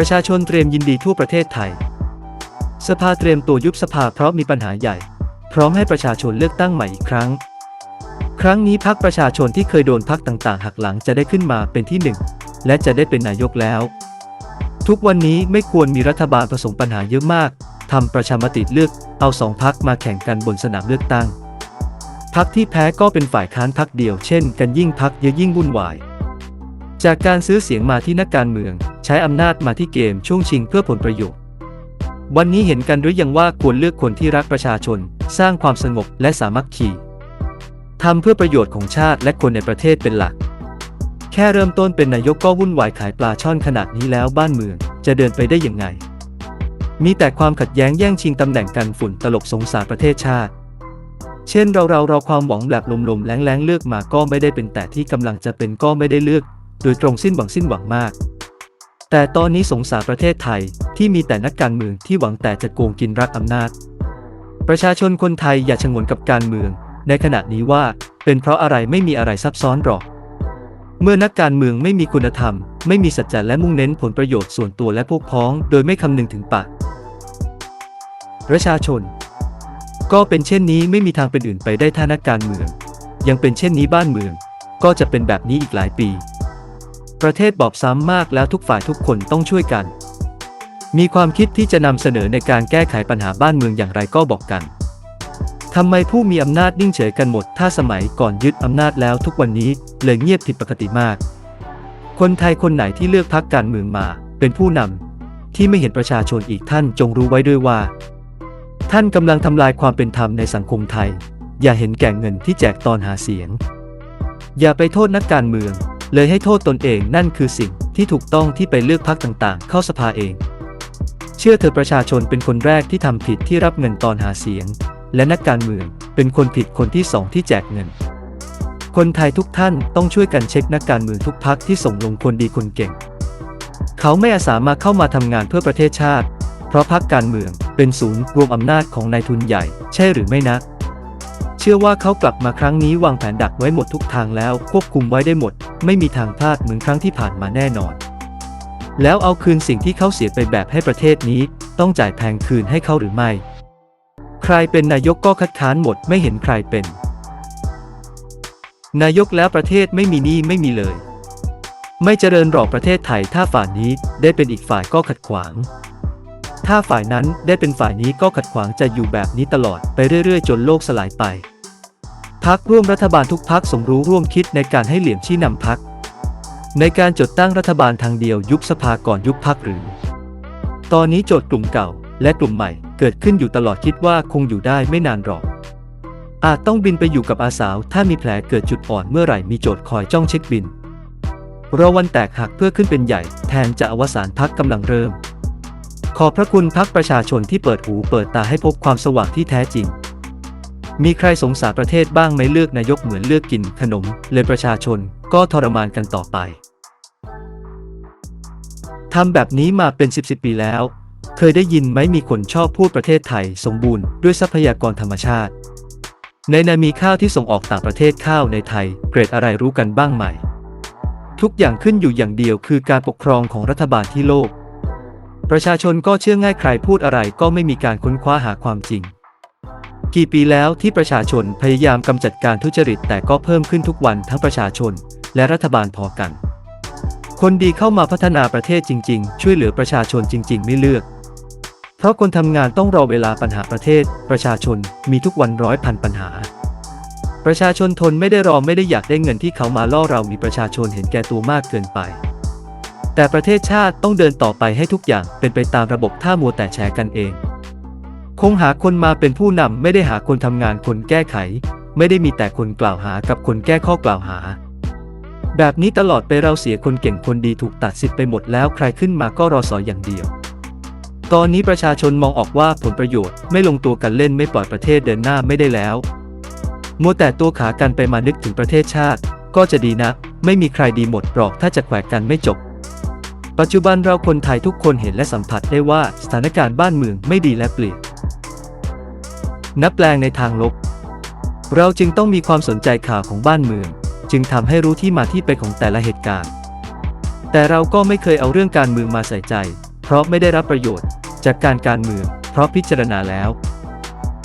ประชาชนเตรียมยินดีทั่วประเทศไทย สภาเตรียมตัวยุบสภาเพราะมีปัญหาใหญ่ พร้อมให้ประชาชนเลือกตั้งใหม่อีกครั้ง ครั้งนี้พักประชาชนที่เคยโดนพักต่างๆ หักหลังจะได้ขึ้นมาเป็นที่หนึ่งและจะได้เป็นนายกแล้ว ทุกวันนี้ไม่ควรมีรัฐบาลประสงปัญหาเยอะมากทำประชามติเลือกเอาสองพักมาแข่งกันบนสนามเลือกตั้งพักที่แพ้ก็เป็นฝ่ายค้านพักเดียวเช่น กันยิ่งพักเยอะยิ่งวุ่นวาย จากการซื้อเสียงมาที่นักการเมือง ใช้อำนาจมาที่เกมช่วงชิงเพื่อผลประโยชน์ วันนี้เห็นกันหรือยังว่าควรเลือกคนที่รักประชาชน สร้างความสงบและสามัคคีทำเพื่อประโยชน์ของชาติและคนในประเทศเป็นหลัก แค่เริ่มต้นเป็นนายกก็วุ่นวายขายปลาช่อนขนาดนี้แล้วบ้านเมืองจะเดินไปได้ยังไง มีแต่ความขัดแย้งแย่งชิงตำแหน่งกันฝุ่นตลบสงสารประเทศชาติ เช่นเราเราเราความหวังแบบลมๆแรงๆเลือกมาก็ไม่ได้เป็นแต่ที่กำลังจะเป็นก็ไม่ได้เลือก โดยตรงสิ้นหวังสิ้นหวังมาก แต่ตอนนี้สงสารประเทศไทยที่มีแต่นักการเมืองที่หวังแต่จะโกงกินรักอำนาจ ประชาชนคนไทยอย่าชงนกับการเมือง ในขณะนี้ว่าเป็นเพราะอะไรไม่มีอะไรซับซ้อนหรอก เมื่อนักการเมืองไม่มีคุณธรรม ไม่มีสัจจะและมุ่งเน้นผลประโยชน์ส่วนตัวและพวกพ้อง โดยไม่คำนึงถึงปากประชาชน ก็เป็นเช่นนี้ไม่มีทางเป็นอื่นไปได้ถ้านักการเมือง ยังเป็นเช่นนี้บ้านเมือง ก็จะเป็นแบบนี้อีกหลายปี ประเทศบอบซ้ำมากแล้วทุกฝ่ายทุกคนต้องช่วยกัน มีความคิดที่จะนำเสนอในการแก้ไขปัญหาบ้านเมืองอย่างไรก็บอกกันทำไมผู้มีอำนาจนิ่งเฉยกันหมด ถ้าสมัยก่อนยึดอำนาจแล้วทุกวันนี้เลยเงียบผิดปกติมาก คนไทยคนไหนที่เลือกพักการเมืองมา เป็นผู้นำที่ไม่เห็นประชาชนอีกท่านจงรู้ไว้ด้วยว่า ท่านกำลังทำลายความเป็นธรรมในสังคมไทย อย่าเห็นแก่เงินที่แจกตอนหาเสียง อย่าไปโทษนักการเมือง เลยให้โทษตนเองนั่นคือสิ่งที่ถูกต้องที่ไปเลือกพักต่างๆ เข้าสภาเอง เชื่อเถอประชาชนเป็นคนแรกที่ทำผิดที่รับเงินตอนหาเสียง และนักการเมืองเป็นคนผิดคนที่สองที่แจกเงิน คนไทยทุกท่านต้องช่วยกันเช็คนักการเมืองทุกพักที่ส่งลงคนดีคนเก่ง เขาไม่อาสามาเข้ามาทำงานเพื่อประเทศชาติ เพราะพักการเมืองเป็นศูนย์รวมอำนาจของนายทุนใหญ่ ใช่หรือไม่นะ ชื่อว่าเขากลับมาครั้งนี้วางแผนดักไว้หมดทุกทางแล้ว ควบคุมไว้ได้หมด ไม่มีทางพลาดเหมือนครั้งที่ผ่านมาแน่นอน แล้วเอาคืนสิ่งที่เขาเสียไปแบบให้ประเทศนี้ ต้องจ่ายแพงคืนให้เขาหรือไม่ ใครเป็นนายกก็คัดค้านหมดไม่เห็นใครเป็น นายกแล้วประเทศไม่มีหนี้ไม่มีเลย ไม่เจริญหรอกประเทศไทยถ้าฝ่ายนี้ได้เป็นอีกฝ่ายก็ขัดขวางถ้าฝ่ายนั้นได้เป็นฝ่ายนี้ก็ขัดขวางจะอยู่แบบนี้ตลอดไปเรื่อยๆ จนโลกสลายไป พักร่วมรัฐบาลทุกพักสมรู้ร่วมคิดในการให้เหลี่ยมชี้นำพัก ในการจดตั้งรัฐบาลทางเดียวยุบสภาก่อนยุบพักหรือ ตอนนี้โจทย์กลุ่มเก่า และกลุ่มใหม่เกิดขึ้นอยู่ตลอดคิดว่าคงอยู่ได้ไม่นานหรอก อาจต้องบินไปอยู่กับอาสาว ถ้ามีแผลเกิดจุดอ่อนเมื่อไหร่มีโจทย์คอยจ้องเช็คบินรอวันแตกหักเพื่อขึ้นเป็นใหญ่ แทนจะอวสานพักกำลังเริ่ม ขอบพระคุณพักประชาชนที่เปิดหูเปิดตาให้พบความสว่างที่แท้จริง มีใครสงสารประเทศบ้างไหมเลือกนายกเหมือนเลือกกินขนม เลยประชาชนก็ทรมานกันต่อไปทำแบบนี้มาเป็นสิบสิบปีแล้ว เคยได้ยินไหมมีคนชอบพูดประเทศไทยสมบูรณ์ด้วยทรัพยากรธรรมชาติ ในนามีข้าวที่ส่งออกต่างประเทศข้าวในไทย เกรดอะไรรู้กันบ้างไหม ทุกอย่างขึ้นอยู่อย่างเดียวคือการปกครองของรัฐบาลที่โลก ประชาชนก็เชื่อง่ายใครพูดอะไรก็ไม่มีการค้นคว้าหาความจริง กี่ปีแล้วที่ประชาชนพยายามกำจัดการทุจริตแต่ก็เพิ่มขึ้นทุกวันทั้งประชาชน และรัฐบาลพอกัน คนดีเข้ามาพัฒนาประเทศจริง ๆ ช่วยเหลือประชาชนจริง ๆ ไม่เลือก เพราะคนทำงานต้องรอเวลาปัญหาประเทศ ประชาชนมีทุกวันร้อยพันปัญหา ประชาชนทนไม่ได้รอไม่ได้อยากได้เงินที่เขามาล่อเรามีประชาชนเห็นแก่ตัวมากเกินไป แต่ประเทศชาติต้องเดินต่อไปให้ทุกอย่างเป็นไปตามระบบถ้ามัวแต่แชร์กันเอง คงหาคนมาเป็นผู้นำไม่ได้หาคนทำงานคนแก้ไข ไม่ได้มีแต่คนกล่าวหากับคนแก้ข้อกล่าวหา แบบนี้ตลอดไปเราเสียคนเก่งคนดีถูกตัดสิทธิ์ไปหมดแล้วใครขึ้นมาก็รอสอยอย่างเดียว ตอนนี้ประชาชนมองออกว่าผลประโยชน์ไม่ลงตัวกันเล่นไม่ปล่อยประเทศเดินหน้าไม่ได้แล้วมัวแต่ตัวขากันไปมานึกถึงประเทศชาติ ก็จะดีนะไม่มีใครดีหมดหรอกถ้าจะแขวกกันไม่จบปัจจุบันเราคนไทยทุกคนเห็นและสัมผัสได้ว่าสถานการณ์บ้านเมืองไม่ดีและเปลี่ยน นับแปลงในทางลบ เราจึงต้องมีความสนใจข่าวของบ้านเมือง จึงทำให้รู้ที่มาที่ไปของแต่ละเหตุการณ์ แต่เราก็ไม่เคยเอาเรื่องการเมืองมาใส่ใจ เพราะไม่ได้รับประโยชน์ จากการการเมือง เพราะพิจารณาแล้ว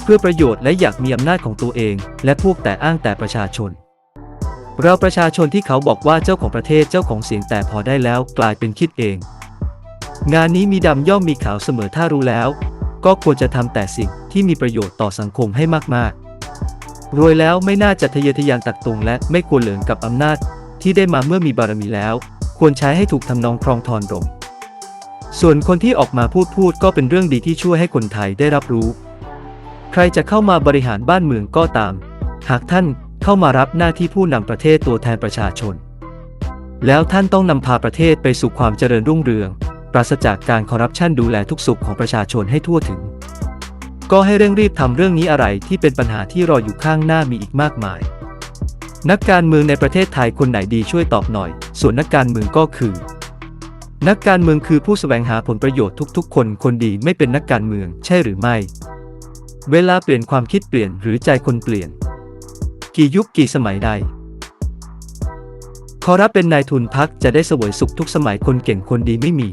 เพื่อประโยชน์และอยากมีอำนาจของตัวเอง และพวกแต่อ้างแต่ประชาชน เราประชาชนที่เขาบอกว่าเจ้าของประเทศเจ้าของเสียงแต่พอได้แล้วกลายเป็นคิดเอง งานนี้มีดำย่อมมีขาวเสมอถ้ารู้แล้ว ก็ควรจะทำแต่สิ่งที่มีประโยชน์ต่อสังคมให้มากๆ รวยแล้วไม่น่าจะทะเยอทะยานตักตรงและไม่ควรเหลิงกับอำนาจ ที่ได้มาเมื่อมีบารมีแล้ว ควรใช้ให้ถูกทำนองครองทอนรมส่วนคนที่ออกมาพูดพูดก็เป็นเรื่องดีที่ช่วยให้คนไทยได้รับรู้ ใครจะเข้ามาบริหารบ้านเมืองก็ตาม หากท่านเข้ามารับหน้าที่ผู้นำประเทศตัวแทนประชาชน แล้วท่านต้องนำพาประเทศไปสู่ความเจริญรุ่งเรือง ปราศจากการคอร์รัปชันดูแลทุกสุขของประชาชนให้ทั่วถึง ก็ให้เร่งรีบทำเรื่องนี้อะไรที่เป็นปัญหาที่รออยู่ข้างหน้ามีอีกมากมาย นักการเมืองในประเทศไทยคนไหนดีช่วยตอบหน่อย ส่วนนักการเมืองก็คือ นักการเมืองคือผู้แสวงหาผลประโยชน์ทุกๆ คนคนดีไม่เป็นนักการเมืองใช่หรือไม่ เวลาเปลี่ยนความคิดเปลี่ยนหรือใจคนเปลี่ยน กี่ยุคกี่สมัยใดขอรับเป็นนายทุนพักจะได้สวยสุขทุกสมัยคนเก่งคนดีไม่มี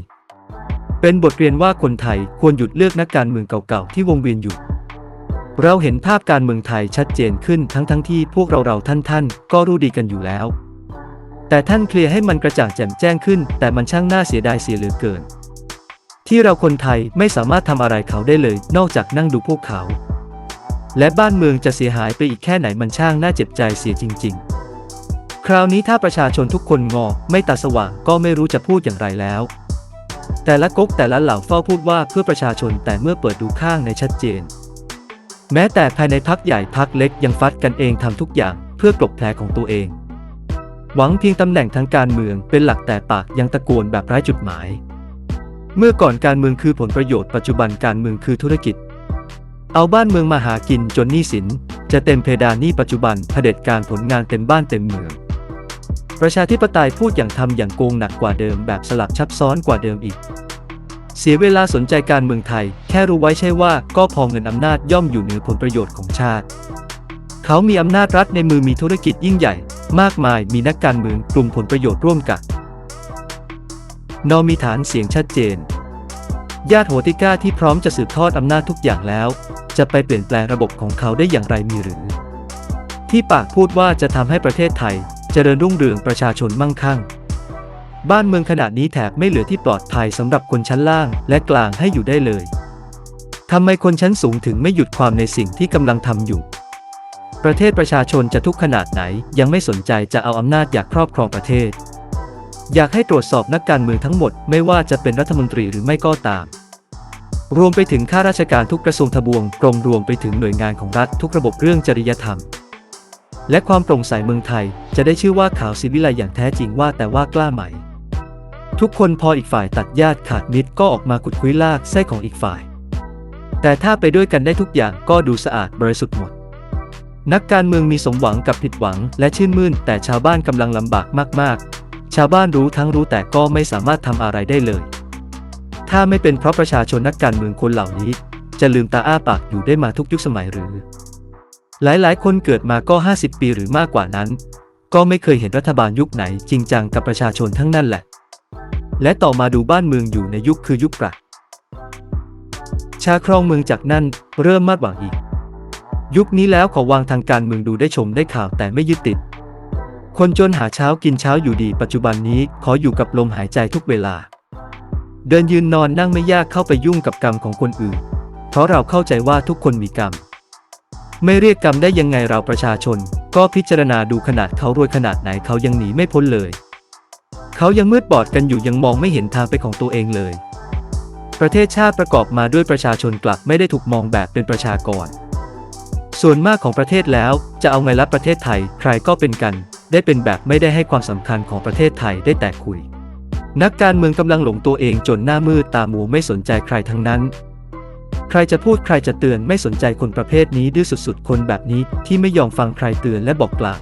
เป็นบทเรียนว่าคนไทยควรหยุดเลือกนักการเมืองเก่าๆที่วงเวียนอยู่ เราเห็นภาพการเมืองไทยชัดเจนขึ้นทั้งๆที่พวกเราเราท่านท่านๆ ก็รู้ดีกันอยู่แล้ว แต่ท่านเคลียร์ให้มันกระจ่างแจ่มแจ้งขึ้น แต่มันช่างน่าเสียดายเสียเหลือเกิน ที่เราคนไทยไม่สามารถทำอะไรเขาได้เลย นอกจากนั่งดูพวกเขา และบ้านเมืองจะเสียหายไปอีกแค่ไหนมันช่างน่าเจ็บใจเสียจริง ๆ คราวนี้ถ้าประชาชนทุกคนงอไม่ตาสว่างก็ไม่รู้จะพูดอย่างไรแล้ว แต่ละก๊กแต่ละเหล่าเฝ้าพูดว่าเพื่อประชาชนแต่เมื่อเปิดดูข้างในชัดเจน แม้แต่ภายในพักใหญ่พักเล็กยังฟัดกันเองทำทุกอย่างเพื่อกลบแผลของตัวเอง หวังเพียงตำแหน่งทางการเมืองเป็นหลักแต่ปากยังตะโกนแบบไร้จุดหมาย เมื่อก่อนการเมืองคือผลประโยชน์ปัจจุบันการเมืองคือธุรกิจ เอาบ้านเมืองมาหากินจนหนี้สิน จะเต็มเพดานหนี้ปัจจุบันเผด็จการผลงานเต็มบ้านเต็มเมือง ประชาธิปไตยพูดอย่างทำอย่างโกงหนักกว่าเดิมแบบสลับซับซ้อนกว่าเดิมอีก เสียเวลาสนใจการเมืองไทย แค่รู้ไว้ใช่ว่าก็พอเงินอำนาจย่อมอยู่เหนือผลประโยชน์ของชาติ เขามีอำนาจรัฐในมือมีธุรกิจยิ่งใหญ่ มากมายมีนักการเมืองกลุ่มผลประโยชน์ร่วมกันนอมีฐานเสียงชัดเจน ญาติโหติก้าที่พร้อมจะสืบทอดอำนาจทุกอย่างแล้ว จะไปเปลี่ยนแปลงระบบของเขาได้อย่างไรมีหรือ ที่ปากพูดว่าจะทำให้ประเทศไทย เจริญรุ่งเรืองประชาชนมั่งคั่ง บ้านเมืองขนาดนี้แถบไม่เหลือที่ปลอดภัยสำหรับคนชั้นล่างและกลางให้อยู่ได้เลยทำไมคนชั้นสูงถึงไม่หยุดความในสิ่งที่กำลังทำอยู่ ประเทศประชาชนจะทุกข์ขนาดไหน ยังไม่สนใจจะเอาอำนาจอยากครอบครองประเทศ อยากให้ตรวจสอบนักการเมืองทั้งหมดไม่ว่าจะเป็นรัฐมนตรีหรือไม่ก็ตาม รวมไปถึงข้าราชการทุกกระทรวงทบวงกรมรวมไปถึงหน่วยงานของรัฐทุกระบบเรื่องจริยธรรม และความโปร่งใสเมืองไทย จะได้ชื่อว่าขาวศิวิไลอย่างแท้จริงว่าแต่ว่ากล้าไหม ทุกคนพออีกฝ่ายตัดญาติขาดมิตรก็ออกมาขุดคุยลากไส้ของอีกฝ่าย แต่ถ้าไปด้วยกันได้ทุกอย่างก็ดูสะอาดบริสุทธิ์หมด นักการเมืองมีสมหวังกับผิดหวังและชื่นมื่น แต่ชาวบ้านกำลังลำบากมากๆ ชาวบ้านรู้ทั้งรู้แต่ก็ไม่สามารถทำอะไรได้เลย ถ้าไม่เป็นเพราะประชาชนนักการเมืองคนเหล่านี้ จะลืมตาอ้าปากอยู่ได้มาทุกยุคสมัยหรือ หลายๆ คนเกิดมาก็ 50 ปีหรือมากกว่านั้น ก็ไม่เคยเห็นรัฐบาลยุคไหนจริงจังกับประชาชนทั้งนั้นแหละ และต่อมาดูบ้านเมืองอยู่ในยุคคือยุคปรัชญ์ชาครองเมืองจากนั้นเริ่มมาดหวังอีก ยุคนี้แล้วขอวางทางการเมืองดูได้ชมได้ข่าวแต่ไม่ยึดติด คนจนหาเช้ากินเช้าอยู่ดีปัจจุบันนี้ขออยู่กับลมหายใจทุกเวลา เดินยืนนอนนั่งไม่ยากเข้าไปยุ่งกับกรรมของคนอื่น เพราะเราเข้าใจว่าทุกคนมีกรรม ไม่เรียกกรรมได้ยังไงเราประชาชน ก็พิจารณาดูขนาดเขารวยขนาดไหนเขายังหนีไม่พ้นเลย เขายังมืดบอดกันอยู่ยังมองไม่เห็นทางไปของตัวเองเลย ประเทศชาติประกอบมาด้วยประชาชนกลับไม่ได้ถูกมองแบบเป็นประชากร ส่วนมากของประเทศแล้วจะเอาไงรับประเทศไทยใครก็เป็นกัน ได้เป็นแบบไม่ได้ให้ความสำคัญของประเทศไทยได้แต่คุย นักการเมืองกำลังหลงตัวเองจนหน้ามืดตามัวไม่สนใจใครทั้งนั้น ใครจะพูดใครจะเตือนไม่สนใจคนประเภทนี้ดื้อสุดๆ คนแบบนี้ที่ไม่ยอมฟังใครเตือนและบอกกล่าว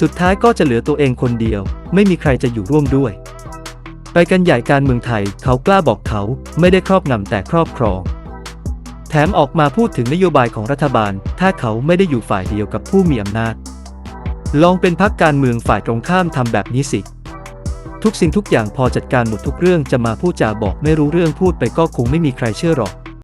สุดท้ายก็จะเหลือตัวเองคนเดียว ไม่มีใครจะอยู่ร่วมด้วย ไปกันใหญ่การเมืองไทย เขากล้าบอกเขาไม่ได้ครอบงำแต่ครอบครอง แถมออกมาพูดถึงนโยบายของรัฐบาล ถ้าเขาไม่ได้อยู่ฝ่ายเดียวกับผู้มีอำนาจ ลองเป็นพักการเมืองฝ่ายตรงข้ามทำแบบนี้สิ ทุกสิ่งทุกอย่างพอจัดการหมดทุกเรื่องจะมาพูดจาบอกไม่รู้เรื่องพูดไปก็คงไม่มีใครเชื่อหรอก